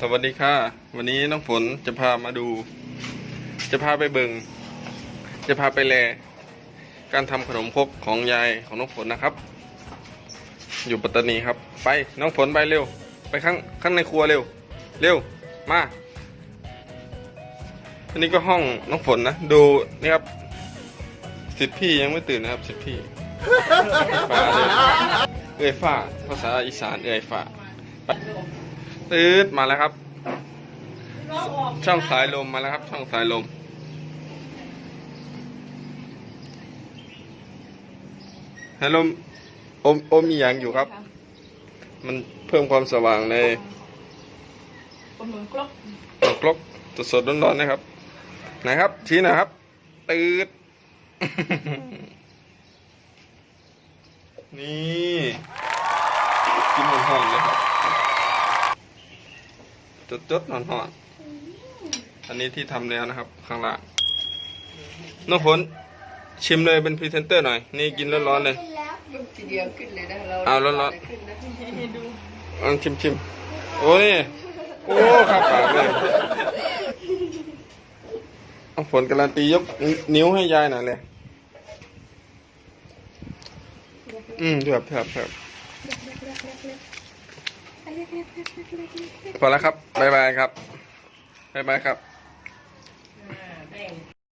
สวัสดีค่ะ วันนี้น้องฝนจะพามาดู จะพาไปเบิง จะพาไปแล การทำขนมครกของยายของน้องฝนนะครับ อยู่ปัตตานีครับ ไปน้องฝนไปเร็ว ไปข้างข้างในครัวเร็ว เร็วมาอันนี้ก็ห้องน้องฝนนะ ดูนี่ครับสิทธิพี่ยังไม่ตื่นนะครับสิทธิพี่เอ้ยฟ้าภาษาอีสานเอ้ยฟ้าไป ตืดมาแล้วครับ ช่องสายลมมาแล้วครับ ช่องสายลม ฮัลโหลอมอมมีอย่างอยู่ครับ มันเพิ่มความสว่างในกำลังกลบกลกสดสดๆร้อนๆนะครับไหนครับ ชี้หนะครับ ตืดนี่กินหอนๆเลยครับ จดจดๆหอนๆอันนี้ที่ทำแล้วนะครับ ข้างล่างน้องฝนชิมเลยเป็นพรีเซนเตอร์หน่อย นี่กินร้อนๆเลยลูกทีเดียวขึ้นเลยนะเราเอาร้อนๆขึ้นนะดูลองชิมชิมโอ้นี่โอ้ครับปากเลยเอาฝนการันตียกนิ้วให้ยายหน่อยเลย อืมครับครับครับ พอแล้วครับบายบายครับบายบายครับ แบ่ง